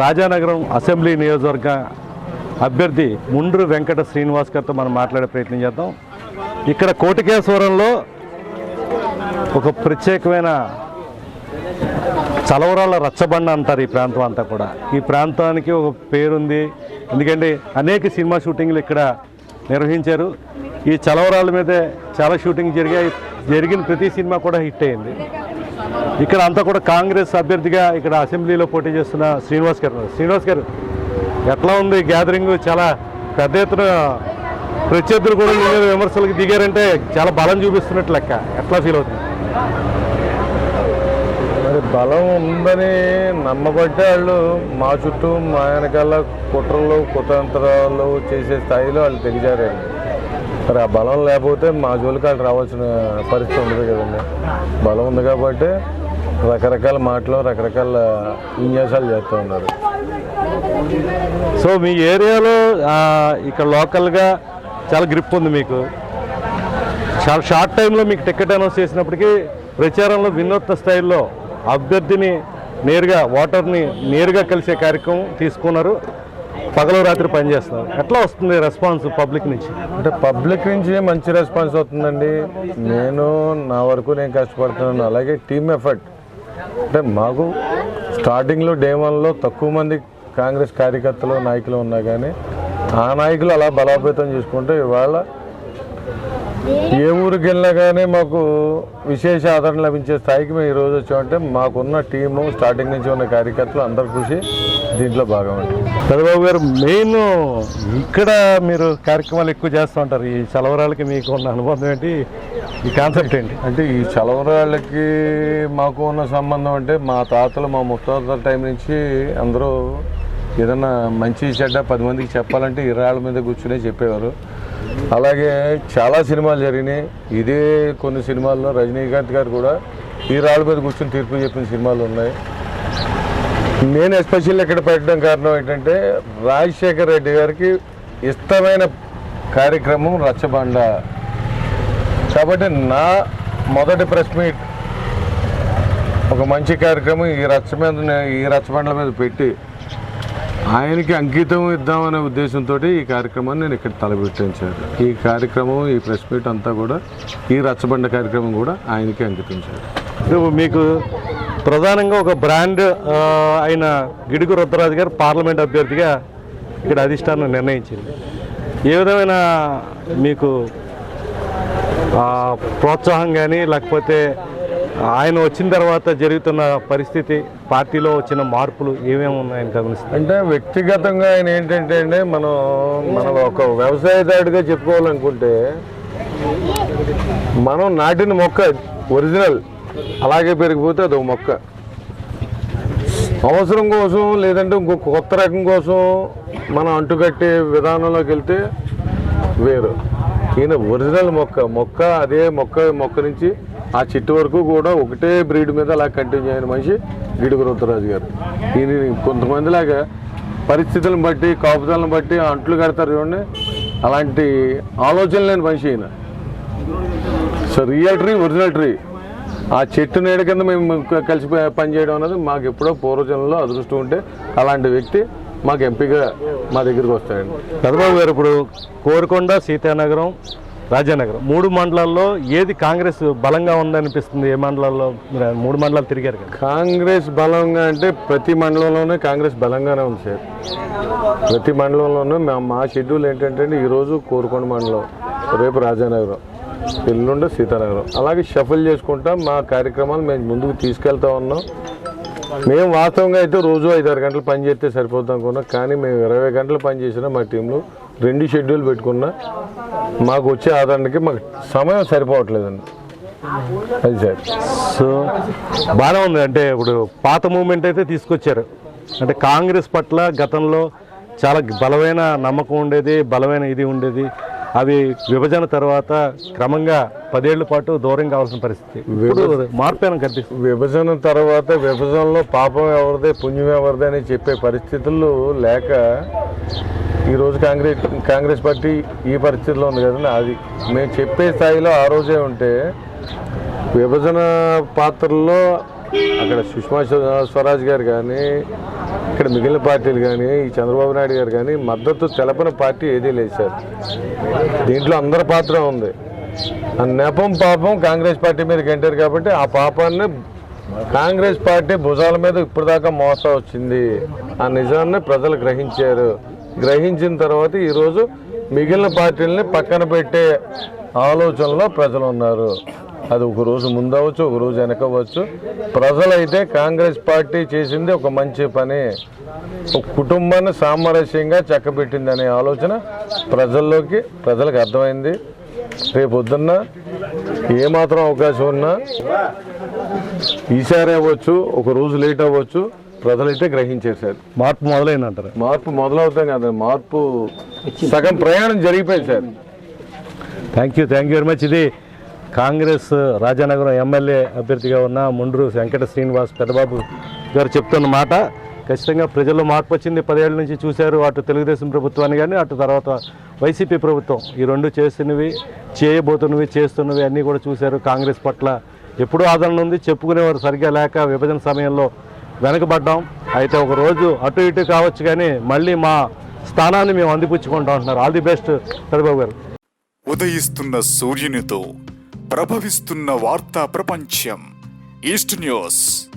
Rajanagaram assembly నియోజకవర్గ అభ్యర్థి ముండ్రు వెంకట శ్రీనివాస్ గారితో మనం మాట్లాడే ప్రయత్నం చేద్దాం. ఇక్కడ కోటికేశ్వరంలో ఒక ప్రత్యేకమైన చలవరాల రచ్చబండ అంటారు ఈ ప్రాంతం అంతా కూడా. ఈ ప్రాంతానికి ఒక పేరుంది. ఎందుకంటే అనేక సినిమా షూటింగ్లు ఇక్కడ నిర్వహించారు. ఈ చలవరాల మీదే చాలా షూటింగ్ జరిగాయి. జరిగిన ప్రతి సినిమా కూడా హిట్ అయింది. ఇక్కడ అంతా కూడా కాంగ్రెస్ అభ్యర్థిగా ఇక్కడ అసెంబ్లీలో పోటీ చేస్తున్న శ్రీనివాస్ గారు శ్రీనివాస్ గారు ఎట్లా ఉంది గ్యాదరింగ్ చాలా పెద్ద ఎత్తున ప్రత్యర్థులు కూడా మీ మీద విమర్శలకు దిగారంటే చాలా బలం చూపిస్తున్నట్టు లెక్క. ఎట్లా ఫీల్ అవుతుంది? మరి బలం ఉందని నమ్మబట్టే వాళ్ళు మా చుట్టూ మా వెనకాల కుట్రలు కుతంత్రాలు చేసే స్థాయిలో వాళ్ళు దిగజారండి మరి ఆ బలం లేకపోతే మా జోలికి వాళ్ళు రావాల్సిన పరిస్థితి ఉండదు కదండి. బలం ఉంది కాబట్టి రకరకాల మాటలు రకరకాల విన్యాసాలు చేస్తూ ఉన్నారు. సో మీ ఏరియాలో ఇక్కడ లోకల్గా చాలా గ్రిప్ ఉంది మీకు. చాలా షార్ట్ టైంలో మీకు టికెట్ అనౌన్స్ చేసినప్పటికీ ప్రచారంలో వినూత్న స్థాయిలో అభ్యర్థిని నేరుగా ఓటర్ని నేరుగా కలిసే కార్యక్రమం తీసుకున్నారు. పగలు రాత్రి పనిచేస్తున్నారు ఎట్లా వస్తుంది రెస్పాన్స్ పబ్లిక్ నుంచి? అంటే పబ్లిక్ నుంచి మంచి రెస్పాన్స్ వస్తుందండి. నేను నా వరకు నేను కష్టపడుతున్నాను. అలాగే టీమ్ ఎఫర్ట్ అంటే మాకు స్టార్టింగ్లో డే వన్లో తక్కువ మంది కాంగ్రెస్ కార్యకర్తలు నాయకులు ఉన్నా కానీ ఆ నాయకులు అలా బలోపేతం చేసుకుంటే ఇవాళ ఏ ఊరికి వెళ్ళినా కానీ మాకు విశేష ఆదరణ లభించే స్థాయికి మేము ఈరోజు వచ్చామంటే మాకున్న టీము స్టార్టింగ్ నుంచి ఉన్న కార్యకర్తలు అందరి కృషి దీంట్లో భాగం అండి. చంద్రబాబు గారు మెయిన్ ఇక్కడ మీరు కార్యక్రమాలు ఎక్కువ చేస్తూ ఉంటారు. ఈ చలవరాలకి మీకు ఉన్న అనుబంధం ఏంటి? ఈ కాన్సెప్ట్ ఏంటి? అంటే ఈ చలవరాళ్ళకి మాకు ఉన్న సంబంధం అంటే మా తాతలు మా ముత్తాతల టైం నుంచి అందరూ ఏదన్నా మంచి చెడ్డ పది మందికి చెప్పాలంటే ఈ రాళ్ళ మీద కూర్చునే చెప్పేవారు. అలాగే చాలా సినిమాలు జరిగినాయి. ఇదే కొన్ని సినిమాల్లో రజనీకాంత్ గారు కూడా ఈ రాళ్ళ మీద కూర్చుని తీర్పు చెప్పిన సినిమాలు ఉన్నాయి. నేను ఎస్పెషల్ ఇక్కడ పెట్టడం కారణం ఏంటంటే రాజశేఖర్ రెడ్డి గారికి ఇష్టమైన కార్యక్రమం రచ్చబండ. కాబట్టి నా మొదటి ప్రెస్ మీట్ ఒక మంచి కార్యక్రమం ఈ రచ్చ మీద ఈ రచ్చబండల మీద పెట్టి ఆయనకి అంకితం ఇద్దామనే ఉద్దేశంతో ఈ కార్యక్రమాన్ని నేను ఇక్కడ తలపెట్టించాను. ఈ కార్యక్రమం ఈ ప్రెస్ మీట్ అంతా కూడా ఈ రచ్చబండ కార్యక్రమం కూడా ఆయనకి అంకితం చేయాలి మీకు ప్రధానంగా ఒక బ్రాండ్ అయిన గిడుగు రుద్రరాజు గారు పార్లమెంట్ అభ్యర్థిగా ఇక్కడ అధిష్టానం నిర్ణయించింది. ఏ విధమైన మీకు ప్రోత్సాహం కానీ లేకపోతే ఆయన వచ్చిన తర్వాత జరుగుతున్న పరిస్థితి పార్టీలో వచ్చిన మార్పులు ఏమేమి ఉన్నాయని గమనిస్తారు అంటే వ్యక్తిగతంగా ఆయన ఏంటంటే అండి మనం మనం ఒక వ్యవసాయదారుడిగా చెప్పుకోవాలనుకుంటే మనం నాటిన మొక్క ఒరిజినల్ అలాగే పెరిగిపోతే అది ఒక మొక్క. అవసరం కోసం లేదంటే ఇంకో కొత్త రకం కోసం మనం అంటుకట్టే విధానంలోకి వెళ్తే వేరు. ఈయన ఒరిజినల్ మొక్క మొక్క అదే మొక్క మొక్క నుంచి ఆ చెట్టు వరకు కూడా ఒకటే బ్రీడ్ మీద అలా కంటిన్యూ అయిన మనిషి గిడుగు రుద్రరాజు గారు. ఈయన కొంతమందిలాగా పరిస్థితులను బట్టి కాపుదలను బట్టి అంట్లు కడతారు చూడండి. అలాంటి ఆలోచన లేని మనిషి ఈయన. So real tree original tree. ఆ చెట్టు నీడ కింద మేము కలిసి పనిచేయడం అనేది మాకు ఎప్పుడో పూర్వజనంలో అదృష్టం ఉంటే అలాంటి వ్యక్తి మాకు ఎంపీగా మా దగ్గరికి వస్తాడండి. చంద్రబాబు గారు ఇప్పుడు కోరుకొండ సీతానగరం రాజానగరం. మూడు మండలాల్లో ఏది కాంగ్రెస్ బలంగా ఉందనిపిస్తుంది? ఏ మండలాల్లో? మూడు మండలాలు తిరిగారు కదా. కాంగ్రెస్ బలంగా అంటే ప్రతి మండలంలోనే కాంగ్రెస్ బలంగానే ఉంది సార్. ప్రతి మండలంలోనూ మా మా షెడ్యూల్ ఏంటంటే ఈరోజు కోరుకొండ మండలం రేపు రాజానగరం ఎల్లుండి సీతానగరం. అలాగే షఫల్ చేసుకుంటా మా కార్యక్రమాలు మేము ముందుకు తీసుకెళ్తా ఉన్నాం. మేము వాస్తవంగా అయితే రోజు ఐదారు గంటలు పని చేస్తే సరిపోతాం అనుకున్నాం కానీ మేము ఇరవై గంటలు పని చేసినా మా టీంలో రెండు షెడ్యూల్ పెట్టుకున్నా మాకు వచ్చే ఆదరణకి మాకు సమయం సరిపోవట్లేదండి. అది సార్. సో బాగానే ఉంది. అంటే ఇప్పుడు పాత మూమెంట్ అయితే తీసుకొచ్చారు. అంటే కాంగ్రెస్ పట్ల గతంలో చాలా బలమైన నమ్మకం ఉండేది బలమైన ఇది ఉండేది. అవి విభజన తర్వాత క్రమంగా పదేళ్ళ పాటు దూరం కావాల్సిన పరిస్థితి. మార్పు కనిపిస్తుంది? విభజన తర్వాత విభజనలో పాపం ఎవరిదే పుణ్యం ఎవరిదే అని చెప్పే పరిస్థితులు లేక ఈరోజు కాంగ్రెస్ కాంగ్రెస్ పార్టీ ఈ పరిస్థితిలో ఉంది కదండి. అది మేము చెప్పే స్థాయిలో ఆ రోజే ఉంటే విభజన పాత్రల్లో అక్కడ సుష్మా స్వరాజ్ గారు కానీ ఇక్కడ మిగిలిన పార్టీలు కానీ ఈ చంద్రబాబు నాయుడు గారు కానీ మద్దతు తెలపని పార్టీ ఏదీ లేదు సార్. దీంట్లో అందరి పాత్ర ఉంది. ఆ నెపం పాపం కాంగ్రెస్ పార్టీ మీద గంటారు కాబట్టి ఆ పాపాన్ని కాంగ్రెస్ పార్టీ భుజాల మీద ఇప్పటిదాకా మోసం వచ్చింది. ఆ నిజాన్ని ప్రజలు గ్రహించారు. గ్రహించిన తర్వాత ఈరోజు మిగిలిన పార్టీలని పక్కన పెట్టే ఆలోచనలో ప్రజలు ఉన్నారు. అది ఒక రోజు ముందవచ్చు ఒక రోజు వెనకవచ్చు ప్రజలైతే కాంగ్రెస్ పార్టీ చేసింది ఒక మంచి పని. ఒక కుటుంబాన్ని సామరస్యంగా చక్కబెట్టింది అనే ఆలోచన ప్రజల్లోకి ప్రజలకు అర్థమైంది. రేపు ఏమాత్రం అవకాశం ఉన్నా ఈసారి అవ్వచ్చు ఒక రోజు లేట్ అవ్వచ్చు. ప్రజలైతే గ్రహించారు సార్ మార్పు మొదలైందంటారు. మార్పు మొదలవుతాం కదా మార్పు సగం ప్రయాణం జరిగిపోయింది sir. Thank you thank you very much ఇది కాంగ్రెస్ రాజానగరం ఎమ్మెల్యే అభ్యర్థిగా ఉన్న ముండ్రు వెంకట శ్రీనివాస్ పెద్దబాబు గారు చెప్తున్న మాట. ఖచ్చితంగా ప్రజల్లో మార్పు వచ్చింది. పదేళ్ళ నుంచి చూశారు. అటు తెలుగుదేశం ప్రభుత్వాన్ని కానీ అటు తర్వాత వైసీపీ ప్రభుత్వం. ఈ రెండు చేస్తున్నవి చేయబోతున్నవి చేస్తున్నవి అన్నీ కూడా చూశారు కాంగ్రెస్ పట్ల. ఎప్పుడూ ఆదరణ ఉంది. చెప్పుకునేవారు సరిగ్గా లేక విభజన సమయంలో వెనకబడ్డాం. అయితే ఒక రోజు అటు ఇటు కావచ్చు కానీ మళ్ళీ మా స్థానాన్ని మేము అందిపుచ్చుకుంటాం అంటున్నారు. ఆల్ ది బెస్ట్ చంద్రబాబు గారు. ఉదయిస్తున్న సూర్యునితో ప్రభవిస్తున్న వార్తా ప్రపంచం. East News.